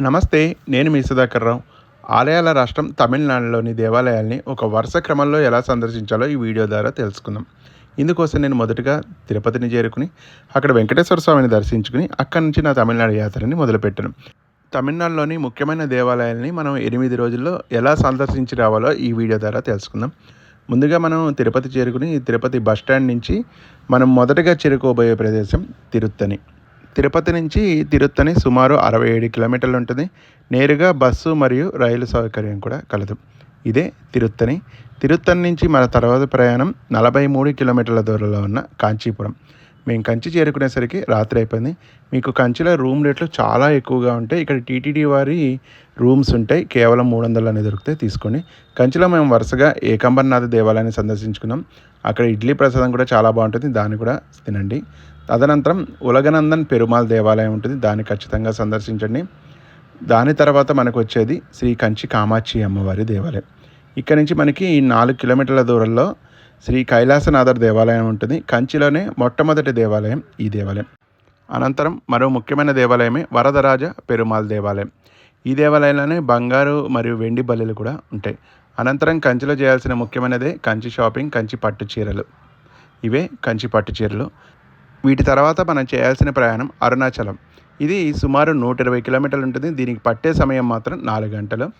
నమస్తే నేను మీ సుధాకర్ రావు ఆలయాల రాష్ట్రం తమిళనాడులోని దేవాలయాల్ని ఒక వరుస క్రమంలో ఎలా సందర్శించాలో ఈ వీడియో ద్వారా తెలుసుకుందాం. ఇందుకోసం నేను మొదటగా తిరుపతిని చేరుకుని అక్కడ వెంకటేశ్వర స్వామిని దర్శించుకుని అక్కడి నుంచి నా తమిళనాడు యాత్రని మొదలుపెట్టాను. తమిళనాడులోని ముఖ్యమైన దేవాలయాల్ని మనం ఎనిమిది రోజుల్లో ఎలా సందర్శించి రావాలో ఈ వీడియో ద్వారా తెలుసుకుందాం. ముందుగా మనం తిరుపతి చేరుకుని తిరుపతి బస్ స్టాండ్ నుంచి మనం మొదటగా చేరుకోబోయే ప్రదేశం తిరుత్తని తిరుపతి నుంచి తిరుత్తని సుమారు అరవై ఏడు కిలోమీటర్లు ఉంటుంది. నేరుగా బస్సు మరియు రైలు సౌకర్యం కూడా కలదు. ఇదే తిరుత్తని. తిరుత్తని నుంచి మన తర్వాత ప్రయాణం నలభై మూడు కిలోమీటర్ల దూరంలో ఉన్న కాంచీపురం. మేము కంచి చేరుకునేసరికి రాత్రి అయిపోయింది. మీకు కంచిలో రూమ్ రేట్లు చాలా ఎక్కువగా ఉంటాయి. ఇక్కడ టీటీడీ వారి రూమ్స్ ఉంటాయి. కేవలం మూడు వందలు దొరికితే తీసుకోండి. కంచిలో మేము వరుసగా ఏకంబర్నాథ్ దేవాలయాన్ని సందర్శించుకున్నాం. అక్కడ ఇడ్లీ ప్రసాదం కూడా చాలా బాగుంటుంది. దాన్ని కూడా తినండి. తదనంతరం ఉలగనందన్ పెరుమాల్ దేవాలయం ఉంటుంది. దాన్ని ఖచ్చితంగా సందర్శించండి. దాని తర్వాత మనకు వచ్చేది శ్రీ కంచి కామాక్షి అమ్మవారి దేవాలయం. ఇక్కడ నుంచి మనకి నాలుగు కిలోమీటర్ల దూరంలో శ్రీ కైలాసనాథర్ దేవాలయం ఉంటుంది. కంచిలోనే మొట్టమొదటి దేవాలయం ఈ దేవాలయం. అనంతరం మరో ముఖ్యమైన దేవాలయమే వరదరాజ పెరుమాల్ దేవాలయం. ఈ దేవాలయంలోనే బంగారు మరియు వెండి బల్లెలు కూడా ఉంటాయి. అనంతరం కంచిలో చేయాల్సిన ముఖ్యమైనదే కంచి షాపింగ్ కంచి పట్టు చీరలు. ఇవే కంచి పట్టు చీరలు. వీటి తర్వాత మనం చేయాల్సిన ప్రయాణం అరుణాచలం. ఇది సుమారు నూట ఇరవై కిలోమీటర్లు ఉంటుంది. దీనికి పట్టే సమయం మాత్రం నాలుగు గంటలు.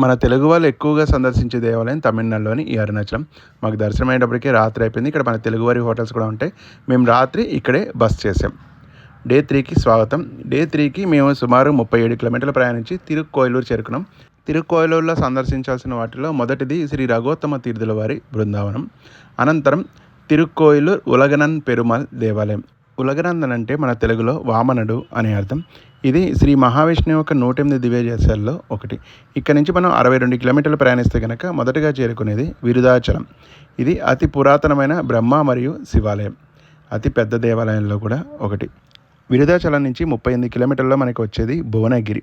మన తెలుగు వాళ్ళు ఎక్కువగా సందర్శించే దేవాలయం తమిళనాడులోని ఈ అరుణాచలం. మాకు దర్శనం అయినప్పటికీ రాత్రి అయిపోయింది. ఇక్కడ మన తెలుగువారి హోటల్స్ కూడా ఉంటాయి. మేము రాత్రి ఇక్కడే బస్ చేసాం. డే త్రీకి స్వాగతం. డే త్రీకి మేము సుమారు ముప్పై ఏడు కిలోమీటర్లు ప్రయాణించి తిరుక్కోయిలూరు చేరుకున్నాం. తిరుక్కోయలూరులో సందర్శించాల్సిన వాటిలో మొదటిది శ్రీ రఘోత్తమ తీర్థుల వారి బృందావనం. అనంతరం తిరుక్కోయిలూర్ ఉలగనన్ పెరుమాల్ దేవాలయం. ఉలగనందన్ అంటే మన తెలుగులో వామనుడు అనే అర్థం. ఇది శ్రీ మహావిష్ణువు యొక్క నూట ఎనిమిది దివ్యజేశాల్లో ఒకటి. ఇక్కడ నుంచి మనం అరవై రెండు కిలోమీటర్లు ప్రయాణిస్తే కనుక మొదటగా చేరుకునేది విరుదాచలం. ఇది అతి పురాతనమైన బ్రహ్మ మరియు శివాలయం. అతి పెద్ద దేవాలయంలో కూడా ఒకటి. విరుదాచలం నుంచి ముప్పై ఎనిమిది కిలోమీటర్లో మనకు వచ్చేది భువనగిరి.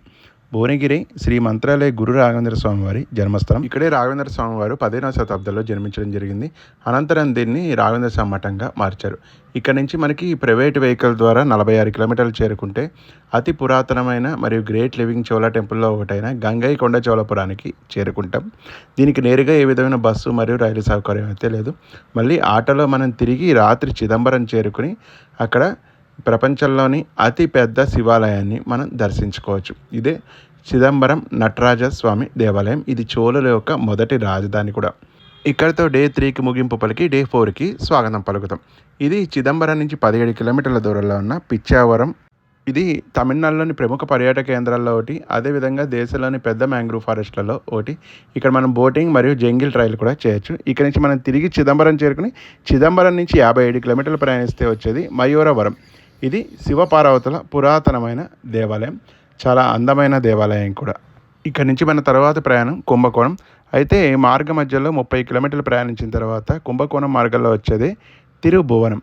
భువనగిరి శ్రీ మంత్రాలయ గురు రాఘవేంద్ర స్వామి వారి జన్మస్థలం. ఇక్కడే రాఘవేంద్ర స్వామి వారు పదిహేనవ శతాబ్దంలో జన్మించడం జరిగింది. అనంతరం దీన్ని రాఘవేంద్ర స్వామి మఠంగా మార్చారు. ఇక్కడ నుంచి మనకి ప్రైవేట్ వెహికల్ ద్వారా నలభై ఆరు కిలోమీటర్లు చేరుకుంటే అతి పురాతనమైన మరియు గ్రేట్ లివింగ్ చోళ టెంపుల్లో ఒకటైన గంగై కొండ చోళపురానికి చేరుకుంటాం. దీనికి నేరుగా ఏ విధమైన బస్సు మరియు రైలు సౌకర్యం అయితే లేదు. మళ్ళీ ఆటోలో మనం తిరిగి రాత్రి చిదంబరం చేరుకుని అక్కడ ప్రపంచంలోని అతి పెద్ద శివాలయాన్ని మనం దర్శించుకోవచ్చు. ఇదే చిదంబరం నటరాజ స్వామి దేవాలయం. ఇది చోళుల యొక్క మొదటి రాజధాని కూడా. ఇక్కడితో డే త్రీకి ముగింపు పలికి డే ఫోర్కి స్వాగతం పలుకుతాం. ఇది చిదంబరం నుంచి పదిహేడు కిలోమీటర్ల దూరంలో ఉన్న పిచ్చావరం. ఇది తమిళనాడులోని ప్రముఖ పర్యాటక కేంద్రాల్లో ఒకటి అదేవిధంగా దేశంలోని పెద్ద మ్యాంగ్రూవ్ ఫారెస్ట్లలో ఒకటి. ఇక్కడ మనం బోటింగ్ మరియు జంగిల్ ట్రైల్ కూడా చేయొచ్చు. ఇక్కడ నుంచి మనం తిరిగి చిదంబరం చేరుకుని చిదంబరం నుంచి యాభై ఏడు కిలోమీటర్లు ప్రయాణిస్తే వచ్చేది మయూరవరం. ఇది శివపార్వతుల పురాతనమైన దేవాలయం. చాలా అందమైన దేవాలయం కూడా. ఇక్కడ నుంచి మన తర్వాత ప్రయాణం కుంభకోణం. అయితే మార్గ మధ్యలో ముప్పై కిలోమీటర్లు ప్రయాణించిన తర్వాత కుంభకోణం మార్గంలో వచ్చేది తిరుభువనం.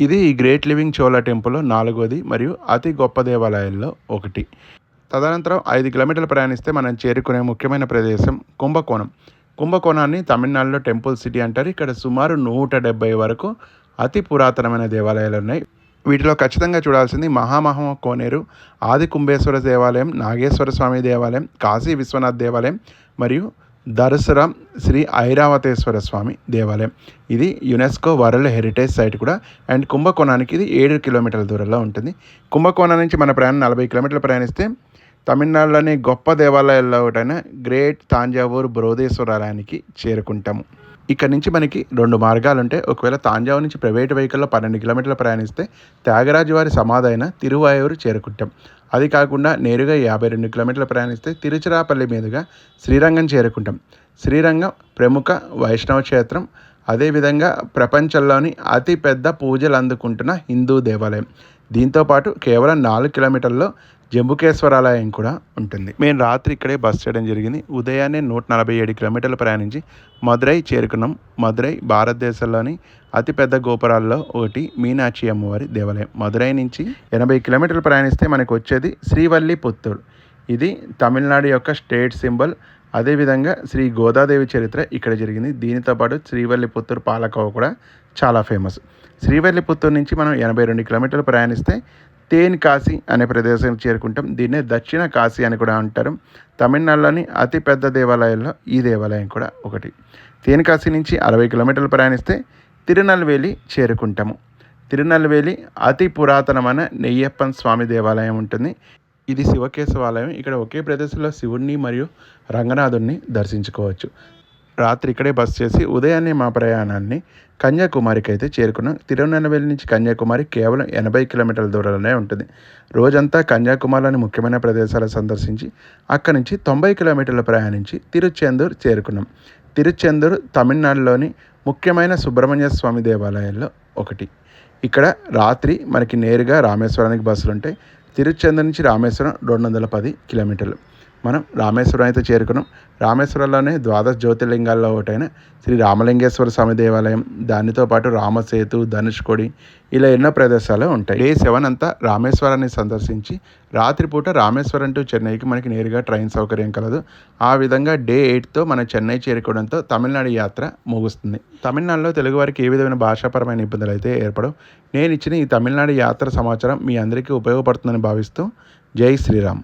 ఇది గ్రేట్ లివింగ్ చోళ టెంపుల్ నాలుగోది మరియు అతి గొప్ప దేవాలయాల్లో ఒకటి. తదనంతరం ఐదు కిలోమీటర్లు ప్రయాణిస్తే మనం చేరుకునే ముఖ్యమైన ప్రదేశం కుంభకోణం. కుంభకోణాన్ని తమిళనాడులో టెంపుల్ సిటీ అంటారు. ఇక్కడ సుమారు నూట డెబ్బై వరకు అతి పురాతనమైన దేవాలయాలు ఉన్నాయి. వీటిలో ఖచ్చితంగా చూడాల్సింది మహామహమ కోనేరు ఆది కుంభేశ్వర దేవాలయం నాగేశ్వర స్వామి దేవాలయం కాశీ విశ్వనాథ్ దేవాలయం మరియు దర్శరం శ్రీ ఐరావతేశ్వర స్వామి దేవాలయం. ఇది యునెస్కో వరల్డ్ హెరిటేజ్ సైట్ కూడా. అండ్ కుంభకోణానికి ఇది ఏడు కిలోమీటర్ల దూరంలో ఉంటుంది. కుంభకోణం నుంచి మన ప్రయాణం నలభై కిలోమీటర్లు ప్రయాణిస్తే తమిళనాడులోని గొప్ప దేవాలయాల్లో ఒకటైన గ్రేట్ తాంజావూర్ బృహదేశ్వరాలయానికి చేరుకుంటాము. ఇక్కడ నుంచి మనకి రెండు మార్గాలు ఉంటాయి. ఒకవేళ తాంజావు నుంచి ప్రైవేట్ వెహికల్లో పన్నెండు కిలోమీటర్లు ప్రయాణిస్తే త్యాగరాజు వారి సమాధి అయిన తిరువాయూరు చేరుకుంటాం. అది కాకుండా నేరుగా యాభై రెండు కిలోమీటర్లు ప్రయాణిస్తే తిరుచిరాపల్లి మీదుగా శ్రీరంగం చేరుకుంటాం. శ్రీరంగం ప్రముఖ వైష్ణవ క్షేత్రం. అదేవిధంగా ప్రపంచంలోని అతిపెద్ద పూజలు అందుకుంటున్న హిందూ దేవాలయం. దీంతోపాటు కేవలం నాలుగు కిలోమీటర్లో జంబుకేశ్వరాలయం కూడా ఉంటుంది. మేము రాత్రి ఇక్కడే బస్ చేయడం జరిగింది. ఉదయాన్నే నూట నలభై ఏడు కిలోమీటర్లు ప్రయాణించి మదురై చేరుకున్నాం. మదురై భారతదేశంలోని అతిపెద్ద గోపురాల్లో ఒకటి మీనాక్షి అమ్మవారి దేవాలయం. మదురై నుంచి ఎనభై కిలోమీటర్లు ప్రయాణిస్తే మనకు వచ్చేది శ్రీవల్లి పుత్తూరు ఇది తమిళనాడు యొక్క స్టేట్ సింబల్. అదేవిధంగా శ్రీ గోదాదేవి చరిత్ర ఇక్కడ జరిగింది. దీనితో పాటు శ్రీవల్లి పుత్తూరు పాలకోవ కూడా చాలా ఫేమస్. శ్రీవల్లి పుత్తూరు నుంచి మనం ఎనభై రెండు కిలోమీటర్లు ప్రయాణిస్తే తేన్ కాశీ అనే ప్రదేశం చేరుకుంటాం. దీన్నే దక్షిణ కాశీ అని కూడా అంటారు. తమిళనాడులోని అతిపెద్ద దేవాలయాల్లో ఈ దేవాలయం కూడా ఒకటి. తేన్ కాశీ నుంచి అరవై కిలోమీటర్లు ప్రయాణిస్తే తిరునల్వేలి చేరుకుంటాము. తిరునల్వేలి అతి పురాతనమైన నెయ్యప్పన్ స్వామి దేవాలయం ఉంటుంది. ఇది శివకేశవాలయం. ఇక్కడ ఒకే ప్రదేశంలో శివుణ్ణి మరియు రంగనాథుణ్ణి దర్శించుకోవచ్చు. రాత్రి ఇక్కడే బస్ చేసి ఉదయాన్నే మా ప్రయాణాన్ని కన్యాకుమారికి అయితే చేరుకున్నాం. తిరునెల్వేలి నుంచి కన్యాకుమారి కేవలం ఎనభై కిలోమీటర్ల దూరంలోనే ఉంటుంది. రోజంతా కన్యాకుమారిలోని ముఖ్యమైన ప్రదేశాలు సందర్శించి అక్కడి నుంచి తొంభై కిలోమీటర్లు ప్రయాణించి తిరుచెందూర్ చేరుకున్నాం. తిరుచెందూర్ తమిళనాడులోని ముఖ్యమైన సుబ్రహ్మణ్య స్వామి దేవాలయాల్లో ఒకటి. ఇక్కడ రాత్రి మనకి నేరుగా రామేశ్వరానికి బస్సులు ఉంటాయి తిరుచెందూర్ నుంచి రామేశ్వరం రెండు వందల పది కిలోమీటర్లు. మనం రామేశ్వరం అయితే చేరుకున్నాం. రామేశ్వరంలోనే ద్వాదశ జ్యోతిర్లింగాల్లో ఒకటైన శ్రీ రామలింగేశ్వర స్వామి దేవాలయం. దానితో పాటు రామసేతు ధనుష్కోడి ఇలా ఎన్నో ప్రదేశాలు ఉంటాయి. డే సెవెన్ అంతా రామేశ్వరాన్ని సందర్శించి రాత్రిపూట రామేశ్వరం టు చెన్నైకి మనకి నేరుగా ట్రైన్ సౌకర్యం కలదు. ఆ విధంగా డే ఎయిట్తో మన చెన్నై చేరుకోవడంతో తమిళనాడు యాత్ర ముగుస్తుంది. తమిళనాడులో తెలుగు వారికి ఏ విధమైన భాషాపరమైన ఇబ్బందులు అయితే ఏర్పడవు. నేను ఇచ్చిన ఈ తమిళనాడు యాత్ర సమాచారం మీ అందరికీ ఉపయోగపడుతుందని భావిస్తూ జై శ్రీరామ్.